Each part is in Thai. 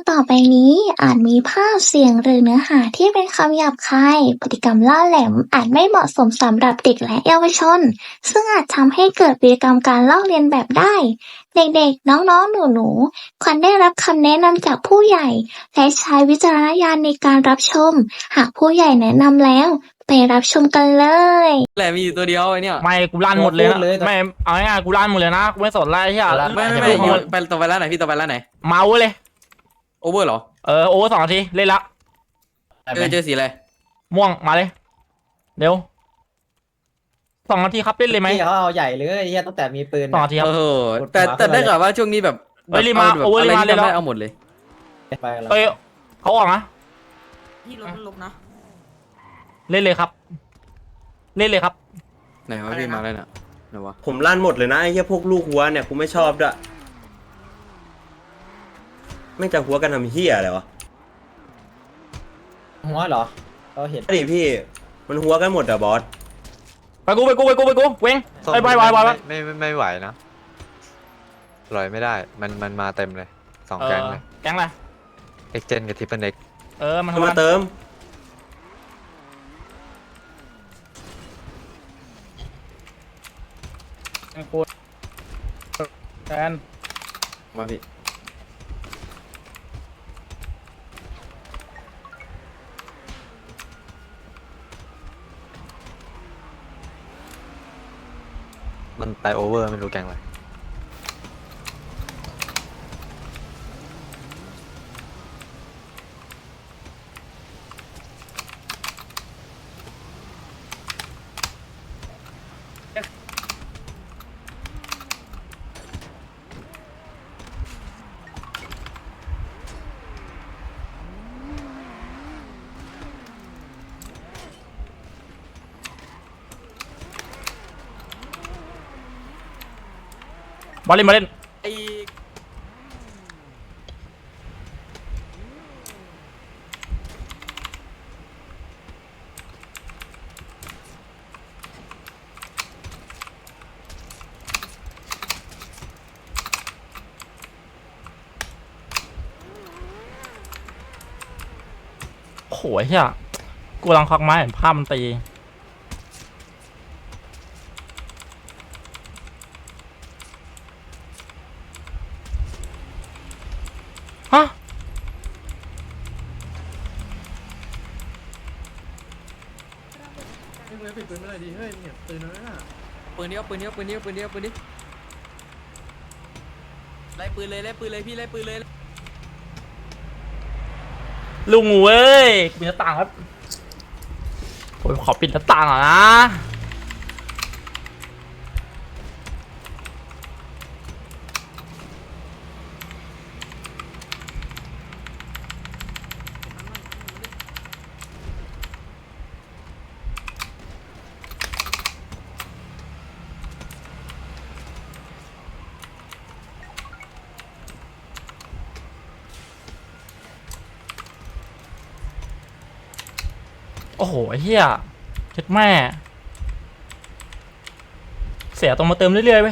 ลิปวิดีโอต่อไปนี้อาจมีภาพเสียงหรือเนื้อหาที่เป็นคำหยาบคายพฤติกรรมล่าแหลมอาจไม่เหมาะสมสำหรับเด็กและเยาวชน ซึ่งอาจทำให้เกิดพฤติกรรมการลอกเลียนแบบได้ เด็กๆ น้องๆ หนูๆ ควรได้รับคำแนะนำจากผู้ใหญ่ และใช้วิจารณญาณในการรับชม หากผู้ใหญ่แนะนำแล้ว ไปรับชมกันเลย แหละมีอยู่ตัวเดียวไอ้เนี่ย ไม่กูลั่นหมดเลยพูดเลยนะไม่เอาง่ายๆกูลั่นหมดเลยนะกูไม่สนอะไรเฮียไม่ไม่ไม่ไม่ไม่อยู่ไปต่อไปร้านไหนพี่ต่อไปร้านไหน เมาเลย โอเวอร์เหรอเออโอเวอร์สองนาทีเล่นละเออเจอสีอะไรม่วงมาเลยเร็วสองนาทีครับเล่นเลยไหมพี่เขาเอาใหญ่เลยไอ้เฮียตั้งแต่มีปืนสองนาทีครับโอ้โหแต่แต่ได้ข่าวว่าช่วงนี้แบบเฮ้ยรีบมาแบบโอเวอร์อะไรรีบมาที่เลยทำเหรอได้เอาหมดเลยไปแล้วเอ้ยเขาออกนะพี่รถมันลบนะ เล่นเลยครับ เล่นเลยครับ ไหนวะพี่มาแล้วน่ะไหนวะผมลั่นหมดเลยนะไอ้เหี้ยพวกลูกหัวเนี่ยกูไม่ชอบด้วย ไม่งจะหัวกันทำเหี้ยอะไรวะหัวเหรอเขาเห็นดิพี่ มันหัวกันหมดอะบอส ไปกูไปกูไปกูไปกูเว้งไปไปไปไปไป ไม่ไม่ไม่ไหวนะปล่อยไม่ได้ มันมันมาเต็มเลยสองเอแก๊งอเลยแก๊งอะไรเอ็กเจนกับทิปเปิลเอ็กเออมันเอาทำมากันเติมแฟนมาพี่ มันไปโอเวอร์ไม่รู้แกงอะไร บอลเล่นบอลเล่นไอโอ้โหเฮียกูกำลังควักไม้เห็นภาพมันตี ปืนเดียวปืนเดียวปืนเดียวปืนเดียวปืนเดียวไล่ปืนเลยไล่ปืนเลยพี่ไล่ปืนเลยลุงเว้ยปิดหน้าต่างครับผมขอปิดหน้าต่างก่อนนะ โอ้โหเฮียเจ็ดแม่ เสียตรงมาเติมเรื่อยๆไป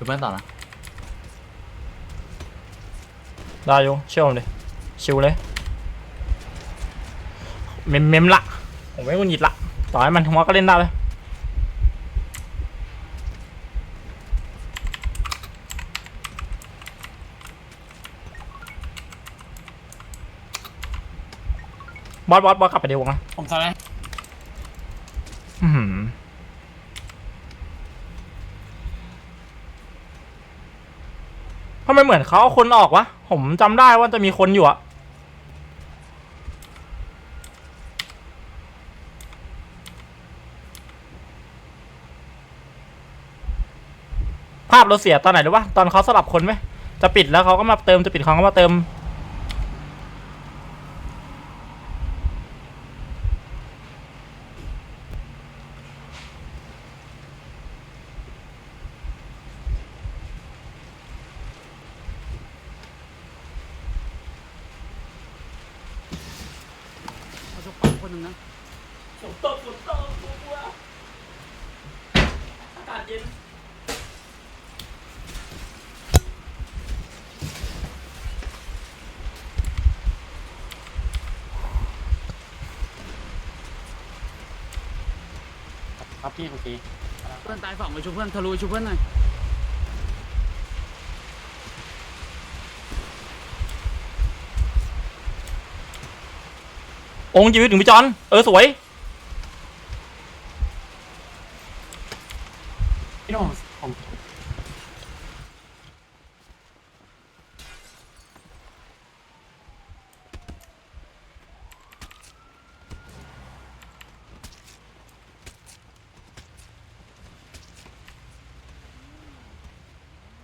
ยคือเพื่อนต่อนะได้อยู่เชื่อผมดิชิวเลย เมมเมมละผมไม่กุนหยิดละต่อให้มันหัวก็เล่นได้เลยบอสบอสบอสกลับไปดีวงนะผมทำไม อื้อหือทำไม เหมือนเขาเอาคนออกวะ ผมจำได้ว่าจะมีคนอยู่อะภาพเราเสียตอนไหนรู้ปะตอนเขาสลับคนไหมจะปิดแล้วเขาก็มาเติมจะปิดเขาก็มาเติม เอาชกปั๊ม คนหนึ่งนะฝนตกฝนตกกลัวอากาศเย็นครับพี่โอเคเพื่อนตายสองไปชุบเพื่อนทะลุชุบเพื่อนหน่อย องค์ชีวิตถึงพี่จอน เออสวย พี่โน่ผม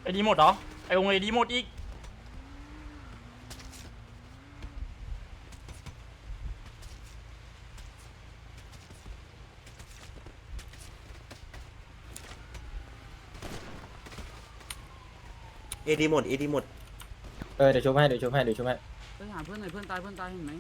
ไอ้ดีหมดเหรอ ไอ้องค์ไอ้ดีหมดอีก เอดีหมดเอดีหมด เออเดี๋ยวชุบให้เดี๋ยวชุบให้เดี๋ยวชุบให้ ไปหาเพื่อนหน่อยเพื่อนตายเพื่อนตายเห็นไหม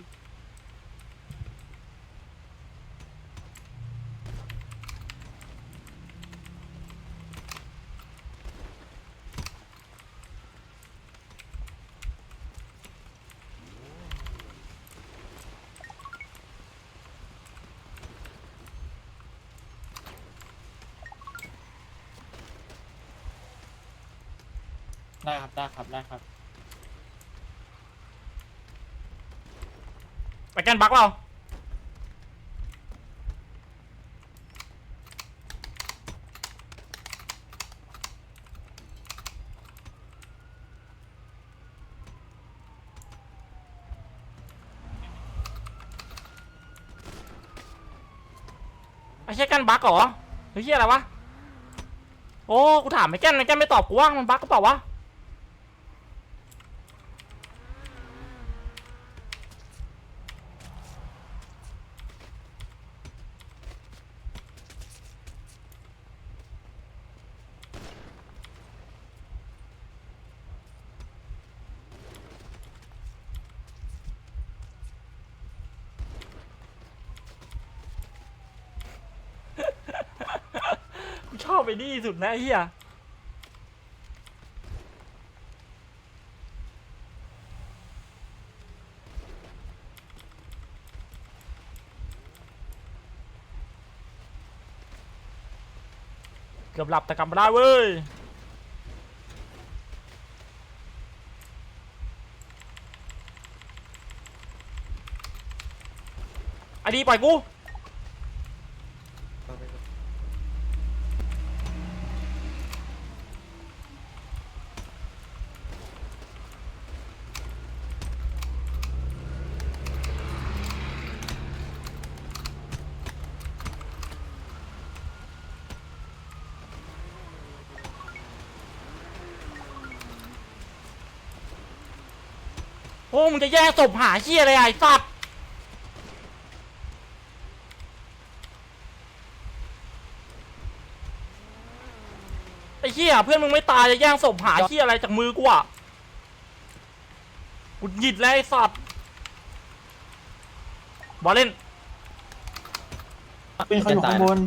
ได้ ครับได้ครับได้ครันบักเราไอ้เชี่ยกันบักเหรอหรือเชี่ยอะไรวะ โอ้ กูถามไอ้แก้นไอ้แก้นไม่ตอบกูว่ามันบักก็เปล่าวะ กู ชอบไปนี่สุดนะเฮียเกือบหลับแต่กลับมาได้เว้ยไอ้ดีปล่อยกู มึงจะแย่งศพหาเชี่ยอะไรไอ้สัตว์ไอ้เชี่ยเพื่อนมึงไม่ตายจะแย่งศพหาเชี่ยอะไรจากมือกูอะกูหยิดแล้วไอ้สัตว์บอลเล่นเป็นเขาอยู่ข้างบน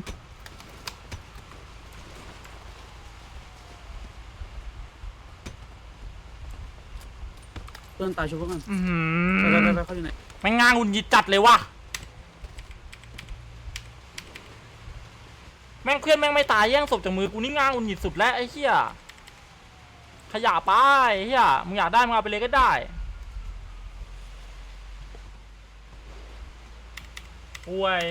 พื่อนตายชุบเพื่อนก่อนอือหืไปไปไปอ ไปเขาอยู่ไหนแม่งงานหุ่นหยิดจัดเลยว่ะ แม่งเพื่อนแม่งไม่ตายแย่งศพจากมือกูนี่งานหุ่นหยิดสุดแล้วไอ้เหี้ยขยะไปไอ้เหี้ยมึงอยากได้มึงเอาไปเลยก็ได้ป่วย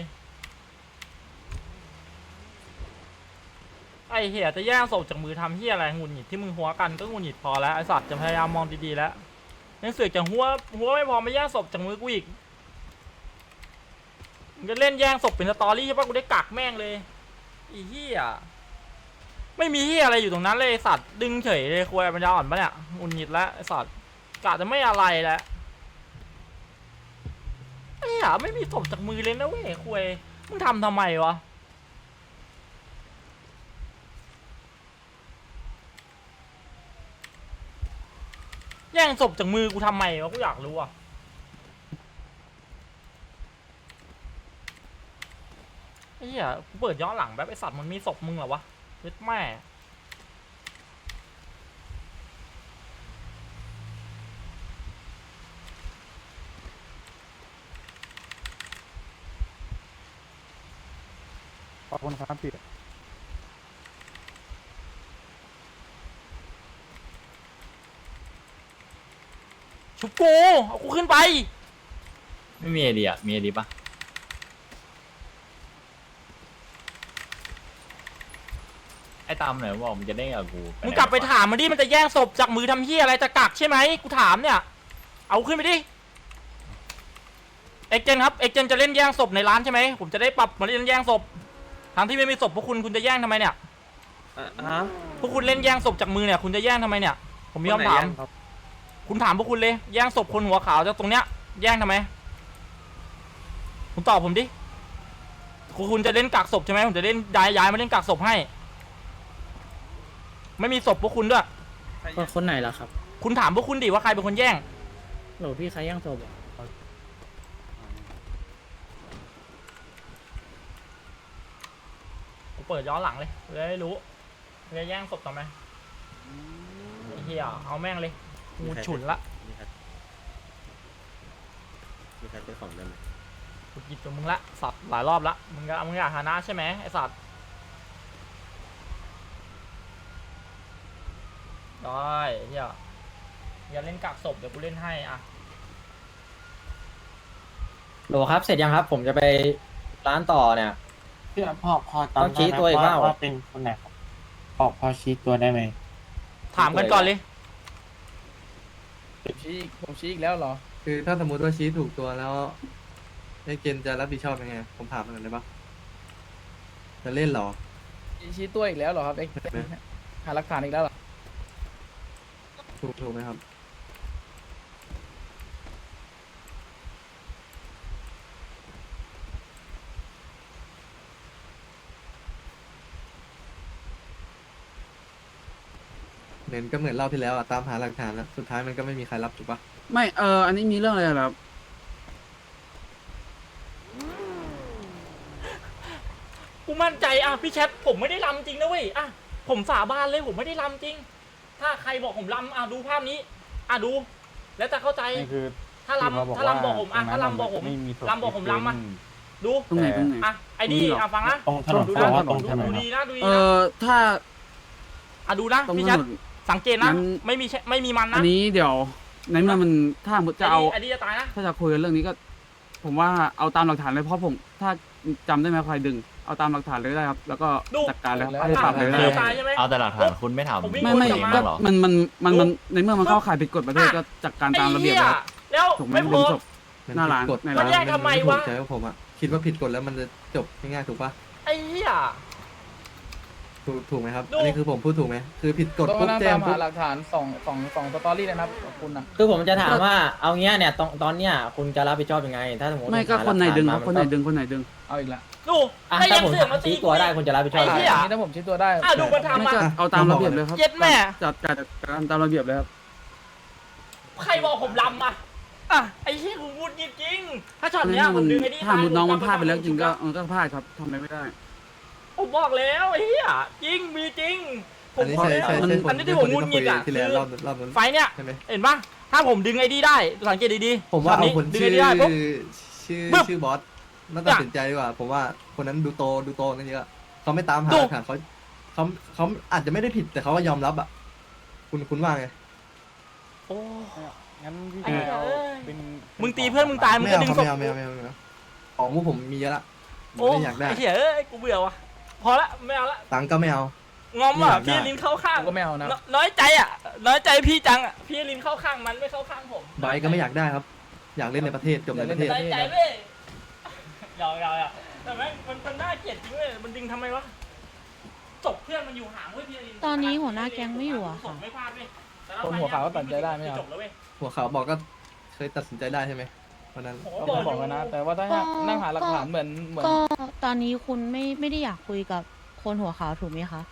ไอ้เหี้ยจะแย่งศพจากมือทำเหี้ยอะไรหงุดหงิดที่มึงหัวกันก็หงุดหงิดพอแล้วไอ้สัตว์จะพยายามมองดีๆแล้ว ยังเสือกจากหัวหัวไม่พอมาแย่งศพจากมือกูอีกมึงจะเล่นแย่งศพเป็นสตอรี่ใช่ปะกูได้กักแม่งเลยไอีเหี้ยไม่มีที่อะไรอยู่ตรงนั้นเลยสัตว์ดึงเฉยเลยควยปัญญาอ่อนปะเนี่ยหงุนหิดแล้วสัตว์กะจะไม่อะไรแล้วไอ้หี้ยไม่มีศพจากมือเลยนะเว้ยควยมึงทำทำไมวะ แย่งศพจากมือกูทำไมวะกูอยากรู้อะไอ้เหี้ยกูเปิดย้อนหลังแบบไอสัตว์มันมีศพมึงเหรอวะเย็ดแม่ขอบคุณครับพี่ ชุบกูเอากูขึ้นไป ไม่มีไอเดียมีไอเดียปะไอ้ตามไหนบอกมึงจะเด้งกับกูมึงกลับไปถามมันดิ มันจะแย่งศพจากมือทำเฮียอะไรจะกักใช่ไหมกูถามเนี่ย เอาขึ้นไปดิ เอ็กเจนครับ เอ็กเจนจะเล่นแย่งศพในร้านใช่ไหม ผมจะได้ปรับมาเล่นแย่งศพ ทางที่ไม่มีศพพวกคุณคุณจะแย่งทำไมเนี่ยฮะพวกคุณเล่นแย่งศพจากมือเนี่ย คุณจะแย่งทำไมเนี่ย ผมมีคำถามคุ ณถามพวกคุณเลย แย่งศพคนหัวขาวจากตรงเนี้ย แย่งทำไม คุณตอบผมดิ คุณคุณจะเล่นกักศพใช่ไหมผมจะเล่นย้ายย้ายมาเล่นกักศพให้ ไม่มีศพพวกคุณด้วย คนไหนล่ะครับคุณถามพวกคุณดิว่าใครเป็นคนแย่ง โหลพี่ใครย่างศพผมเปิดย้อนหลังเลยจะได้รู้จะแย่งศพทำไมไอ้เฮียเอาแม่งเลย งูฉุนละมีใครมีใครเป็นของได้ไหมกูหยิบกับมึงละสัตว์หลายรอบละมึงก็มึงอยากหานะใช่ไหมไอ้สัตว์ได้เฮียอย่าเล่นกักศพเดี๋ยวกูเล่นให้อะโหลครับ เสร็จยังครับ ผมจะไปร้านต่อเนี่ยพี่พอพอตามต้องชี้ตัวอีกเปล่า ว่าเป็นคนไหนครับพอพอชี้ตัวได้ไหมถามกันก่อนเลย ชี้ผมชี้อีกแล้วเหรอ คือถ้าสมมติว่าชี้ถูกตัวแล้วไอ้เกณฑ์จะรับผิดชอบยังไง ผมถามมันได้ปะจะเล่นเหรอชี้ตัวอีกแล้วเหรอครับเอ็กหาหลักฐานอีกแล้วเหรอ ถูกถูกไหมครับ เหมือนก็เหมือนรอบที่แล้วอะตามหาหลักฐานแล้วสุดท้ายมันก็ไม่มีใครรับถูกปะไม่เอออันนี้มีเรื่องอะไรเหรอครับกูมั่นใจอะพี่แชทผมไม่ได้ลำจริงนะเว้ยอะผมสาบานเลยผมไม่ได้ลำจริง ถ้าใครบอกผมลำอะดูภาพนี้ อะดู แล้วจะเข้าใจ นี่คือถ้าลำถ้าลำบอกผมอะถ้าลำบอกผมลำบอกผมลำอะ ดูตรงไหนตรงไหนอะไอ้นี่อะฟังนะตรงถนนดูเขานะว่าตรงดูถนนดูดีนะดูดีเอนะอถ้าอะดูนะตรงพี่ถแชทนน สังเกตนะงั้น ไม่มีแชทไม่มีมันอันะนนี้เดี๋ยวในเมื่อมันถ้าสมมติจะเอา ไอ้นี่จะตายนะ ถ้าจะคุยกันเรื่องนี้ก็ ผมว่าเอาตามหลักฐานเลยเพราะผมถ้าจำได้ไหมใครดึง เอาตามหลักฐานเลยก็ได้ครับ แล้วก็ดู จัดการเลยครับแล้วเอาไปปรับเลยก็ไอ้ได้นี่ตายใช่ไหมเอาแต่หลักฐานคุณไม่ถามผมวิ่ง ไม่ไม่วนกลับก็หรอ มันมันมันมันในเมื่อมันเข้าข่ายผิดกฎประเทศก็จัดการตามระเบียบไอ้เลยหี้ครับแล้วถูกไหมไม่พดึองศพหน้าร้านกฎในมัร้านนแยกทำไมวะถูกใจกับผมอะคิดว่าผิดกฎแล้วมันจะจบง่ายๆถูกปะไอ้เหี้ย ถูกถูกไหมครับดูอันนี้คือผมพูดถูกไหมคือผิดกฎต้องปุ๊บมานั่งแจ้ตางมปุ๊หาบหลักฐานสองสองสองสตอรี่เลยนะครับขอบคุณนะคือผมจะถามว่าเอาเงี้ยเนี่ยตอนตอนเนี้ยคุณจะรับผิดชอบยังไง ถ้าสมมติไม่ก็หาคนไหนดึงคหรัลับกคนฐาไหนดึงคนไหนดึง เอาอีกละดูอะไอ้ถ้ายังผมเสือกมาตีชี้ตัวได้คุณจะรับผิดชอบไอ้ยังเหี้ไงยอันนี้ถ้าผมชี้ตัวได้อะดูมันทำไม่มาก็เอาตามระเบียบเลยครับเย็ดแม่ จัดการจัดการตามระเบียบเลยครับ ใครบอกผมลำอะอะไอ้เหี้ยกูพูดจริงๆถ้าช็อตเนี้ยผมัมนดึงไอ้นี่ถ้ามุดน้องมันพลาดไปแล้วผมจริงก็มันก็พลาดครับทำอะไรไม่ได้ ผมบอกแล้วไอ้เหี้ยจริงมีจริงผอัมนนี้บอกใช่แล้วใช่ใช่คนอันนี้ที่ผมงุนงิดอะที่คืแล้วอรอบรอบนั้น ไฟเนี่ย ใช่ไหมเห็นปะถ้าผมดึงไอ้นี่ได้สังเกตดีๆผมว่าช็เอาตคนดึงชื่ไอ้อนี่ได้ปุ๊บ ชื่อปึ๊บชื่อบอสน่าตัดสินใจดีกว่าผมว่าคนนั้นดูโตดูโตนั่นเยอะเขาไม่ตามหาดูหลักฐานเขาเขาเขาอาจจะไม่ได้ผิดแต่เขาก็ยอมรับอะ คุณคุณว่าไง โอ้ งั้นพี่ไอ้เหี้ยเอาเอ้ยเป็นมึงตีเพื่อนมึงตายมึงไม่ก็เอาดึงครับศพไม่เอาไม่เอาไม่เอาไม่เอาของพวกผมมีเยอะละผมโอ้ไม่อยากได้ไอ้เหี้ยเอ้ยกูเบื่อว่ะ พอละไม่เอาละตังค์ก็ไม่เอา งอมว่ะไม่อยากได้พี่ลินเข้าข้างผมก็ไม่เอานะนน้อยใจอะ น้อยใจพี่จังอะพี่ลินเข้าข้างมันไม่เข้าข้างผมใบก็ไม่อยากได้ครับ อยากเล่นในประเทศจบในประเทศ น้อยใจเว้ยหยอกหยอกหยอกแต่แม่งมันมันน่าเกลียดจริงเว้ยมันดึงทำไมวะจบเพื่อนมันอยู่ห่างเว้ยพี่ลิตอนนี้หัวหน้าแก๊งไม่อยู่อะค่ะไม่พลาดเว้ยแต่คนหัวขาวก็ตัดใจได้ไหมครับจบแล้วเว้ยหัวขาวบอกก็เคยตัดสินใจได้ใช่ไหม วันนั้นก็ผมบอกกันนะ แต่ว่าถ้าก็นั่งหาหลักฐานเหมือนเหมือน ก็ตอนนี้คุณไม่ไม่ได้อยากคุยกับคนหัวขาวถูกไหมคะ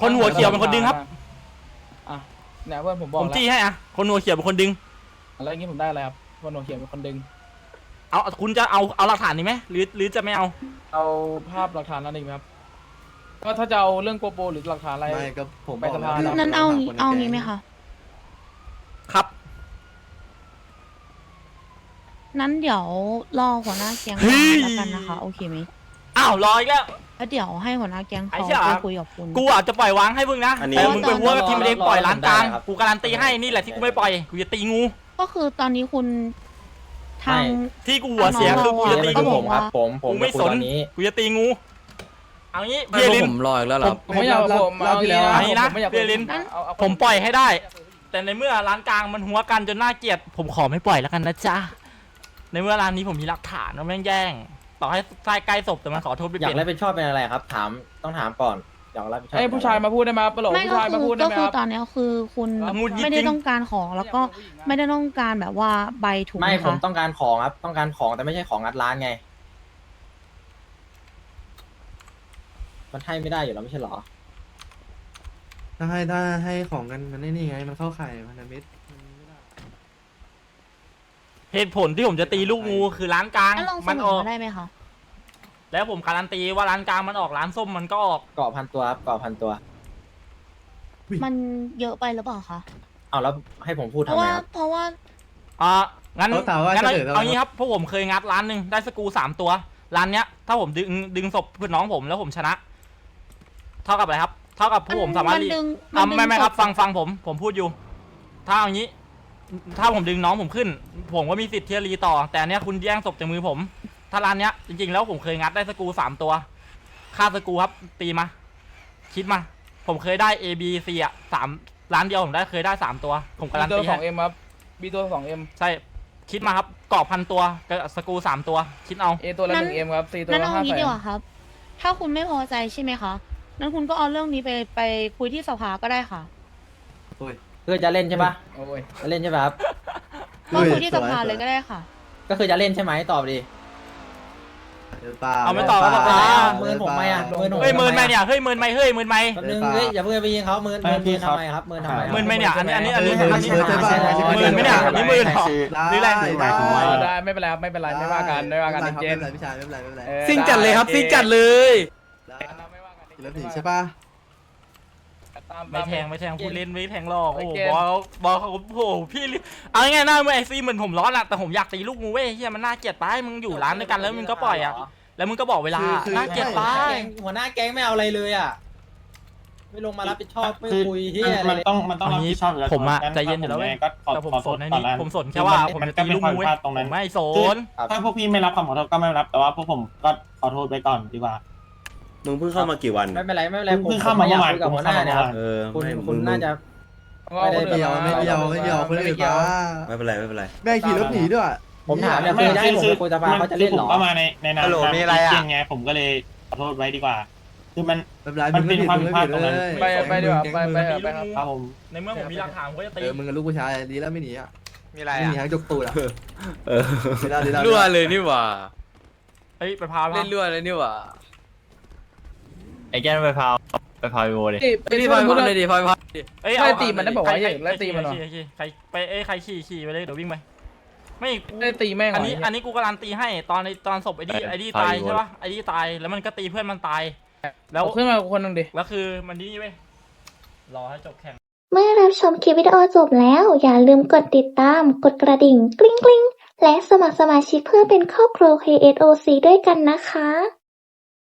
คนหัวเขียวเป็นคนดึงครับ อะเนี่ยเพื่อนผมบอผกมแล้วจี้ให้อะคนหัวเขียวเป็นคนดึง แล้วอย่างงี้ผมได้อะไรครับคนหัวเขียวเป็นคนดึง เอาคุณจะเอาเอาหลักฐานนี้ไหมหรือหรือจะไม่เอา เอาภาพหลักฐานนั้นอีกไหมครับก็ถ้าจะเอาเรื่องโกโปรหรือหลักฐานอะไร ไม่ก็ผมไปบอกสภาแล้วนั้นเอางี้คนในเอาแก๊งี้ไหมคะ ครับ นั้นเดี๋ยวรอหัวหน้าแก๊งเฮ้มายแล้วกันนะคะ โอเคไหมอ้าวรออีกแล้ว แล้วเดี๋ยวให้หัวหน้าแก๊งไอ้เขาเชี่ยไปคุยกับคุณ กูอาจจะปล่อยวางให้มึงนะอันนี้แต่มึงเป็นวัวกับทีมเล็กปล่อยร้านกลางรอรอกูการันตีให้นี่แหละที่กูไม่ปล่อยกูจะตีงู ก็คือตอนนี้คุณทาง ที่กูหัวเสียคือกูจะตีก็งูบผอกมว่าครับ ผมผมกูไม่คุยสน ตอนนี้ กูจะตีงูเอางี้พี่เอลินรออีกแล้วเหรอผมไม่อยากผมรอบที่แล้วเอาอันนี้นะผมไม่อยากเรียนลิ้นเอาเอาผมปล่อยให้ได้ แต่ในเมื่อร้านกลางมันหัวกันจนน่าเกลียด ผมขอไม่ปล่อยแล้วกันนะจ๊ะ ในเมื่อร้านนี้ผมมีหลักฐานว่าแม่งแย่ง ต่อให้ใต้ใกล้ศพแต่มันขอโทษไม่อยาเป็กนรับผิดชอบเป็นอะไรครับ ถามต้องถามก่อนอยากรับผิดชอบไอ้ยผู้ชายมาพูดได้ไหมครับปะโหลไม่ผู้ก็ชายคืมาอพูดได้ก็ไหมคืคอรับ ตอนนี้คือคุณหงุดหงิดไม่ได้จริง ต้องการของแล้วก็ไม่ได้ต้องการแบบว่าใบถูกไหมไม่ผมคะต้องการของครับ ต้องการของแต่ไม่ใช่ของงัดร้านไง มันให้ไม่ได้อยู่แล้วไม่ใช่เหรอ ถ้าให้ถ้าให้ของกันมันนี่ไง มันเข้าข่ายพันธมิตรมันไม่ได้ เหตุผลที่ผมจะตีลูกงูคือร้านกลาง แล้วลองเสมันนอออก มาได้ไหมคะแล้วผมการันตีว่าร้านกลางมันออกร้านส้มมันก็ออก เกาะพันตัวครับเกาะพันตัว มันเยอะไปหรือเปล่าคะเอาแล้วให้ผมพูดเพทำราะไมว่าครับ เพราะว่าอ่างั้นเขาถามว่างั้นเอาเฉลยแล้วเอางี้ครับเพราะผมเคยงัดร้านหนึ่งได้สกรูสามตัว ร้านเนี้ย ถ้าผมดึงดึงศพเพื่อนน้องผมแล้วผมชนะ เท่ากับอะไรครับ เท่ากับผู้ผมสามารถมันรีดึงอะดึงไม่ไม่ครับ ศพฟังฟังผม ผมพูดอยู่ ถ้าเอางี้ ถ้าผมดึงน้องผมขึ้น ผมก็มีสิทธิ์ที่จะรีต่อ แต่อันเนี้ยคุณแย่งศพจากมือผม ถ้าร้านเนี้ยจริงๆ แล้วผมเคยงัดได้สกรูสามตัว ค่าสกรูครับ ตีมา คิดมา ผมเคยได้ A B C อะสามร้านเดียวผมได้เคยได้สามตัว ผมการันตัวตีสองให้เอ็มครับบีตัวสองเอ็มใช่ คิดมาครับกรอบพันตัวกับสกรูสามตัว คิดเอา เอตัวละนั้หนนึ่งเอ็มครับซีตัวนั่นละเอาห้างี้แสดีนกว่าครับ ถ้าคุณไม่พอใจใช่ไหมคะ นั้นคุณก็เอาเรื่องนี้ไปไปคุยที่สภาก็ได้ค่ะ โอ้ย เพื่อจะเล่นใช่ปะโอ้ยจะเล่นใช่ปะครับ ก็คุยที่สภาเลยก็ได้ค่ะ ก็คือจะเล่นใช่ไหมตอบดิเดี๋ยวเปล่าเอาไม่ตอบดี๋ยวก็เปตอบล่า เมินผมไหมอะเมินผมเฮ้ยหมื่นไหมเนี่ยเฮ้ยหมื่นไหมเฮ้ยหมื่นไหมแป๊บนึงเฮ้ยอย่าเพิ่งไปยิงเขาเมินเมินเมินทำไมครับเมินทำไมครับหมื่นไหมเนี่ยอันนี้อันนี้อันนี้หมื่นอันนี้หมื่นใช่ปะหมื่นไหมเนี่ยอันนี้หมื่นเหรอหรืออะไรได้หมายถึงว่าเออได้ไม่เป็นไรครับไม่เป็นไรไม่ว่ากันไม่ว่ากันไม่เจเป็นนไรพี่ชายไม่เป็นไรไม่เป็นไรออซิ่งจัดเลยครับซิ่งจัดเลยได้ไม่ว่ากันแล้วผีใช่ปะ ตามไม่แทงไม่แทงพูดเล่นไม่แทงหรอกโอ้โหไอ้เกมบอลบอลเขาโอ้โหพี่ลิเอาง่ายๆนะเมื่อไอซีเหมือนผมร้อนอะแต่ผมอยากตีลูกงูเว้ยเฮียมันน่าเกลียดไปมึงอยู่ร้านด้วยกันแล้วมึงก็ปล่อยอะแล้วมึงก็บอกเวลาน่าเกลียดไปหัวหน้าแก๊งไม่เอาอะไรเลยอะไม่ลงมารับผิดชอบไม่คือคุยเฮียอะไรมันต้องมันต้องอัรับนนี้ผิดชอบอยู่แล้วผมอะงั้ใจเย็นอยู่แล้วเว้ยผมงไงก็ขอแต่ผมขอสโทษนในตอนี้นนั้นผมสนแค่ว่าผมมันจะก็ตีเป็นลูกความงูผิดเว้ยพลาดตรงนั้นผมไม่สคือนถ้าพวกพี่ไม่รับคำขอโทษก็ไม่รับแต่ว่าพวกผมก็ขอโทษไปก่อนดีกว่า มึงเพิ่งเข้ามากี่วันไม่เป็นไรไม่เป็นไรเพิ่งเข้ามาผอยกเมื่อวานคุยกับหัวหน้าเนี่ยครับเออคุณไม่คุณมึงน่าจะเอาคนไม่อื่นเกี่ยวไม่เกี่ยวไม่เกี่ยวคนอื่นมาไม่เป็นไรไม่เป็นไรแม่ขี่รถหนีด้วย ผมถามเนี่ยคือจะให้ผมไปคุยสภาเขาจะเล่นเหรอผมก็มาในในนามฮัลโหลนามมีอะไรอะจริงไงผมก็เลยขอโทษไว้ดีกว่า คือมันไม่เป็นไรมันเป็นความผิดพลาดตรงนั้นไปไปดีกว่าไปไปไปครับครับผมในเมื่อผมมีหลักฐานผมก็จะเอตีอมึงกับลูกผู้ชายดีแล้วไม่หนีอะมีอะไรไม่หนีอะหางจกตูดอะเออดีแล้วดีแล้วรั่วเลยนี่หว่าเอ้ยไปพาพาเล่นรั่วเลยนี่หว่า ไอ้แก้มไปพาวไปพาวโวเลยไปที่พอยพันเลยดิเอ้ยไม่เอาตีมันได้บอกว่าใครอย่าไล่ตีมันเหรอ ใครขี่ใครไปเอ้ยใครขี่ขี่ไปเลยเดี๋ยววิ่งไปไม่ได้ตีแม่งเหรอันนี้เหี้ยอันนี้กูการันตีให้ตอนในตอนศพไอ้ดีไอ้ดีตายใช่ปะไอ้ดีตายแล้วมันก็ตีเพื่อนมันตาย แล้วเอาขึ้นมาคนหนึ่งดิ แล้วคือมันนี่เว้ยรอให้จบแข่ง เมื่อรับชมคลิปวิดีโอจบแล้ว อย่าลืมกดติดตาม กดกระดิ่งกริ๊งกริ๊งและสมัครสมาชิกเพื่อเป็นครอบครัว KSOC ด้วยกันนะคะ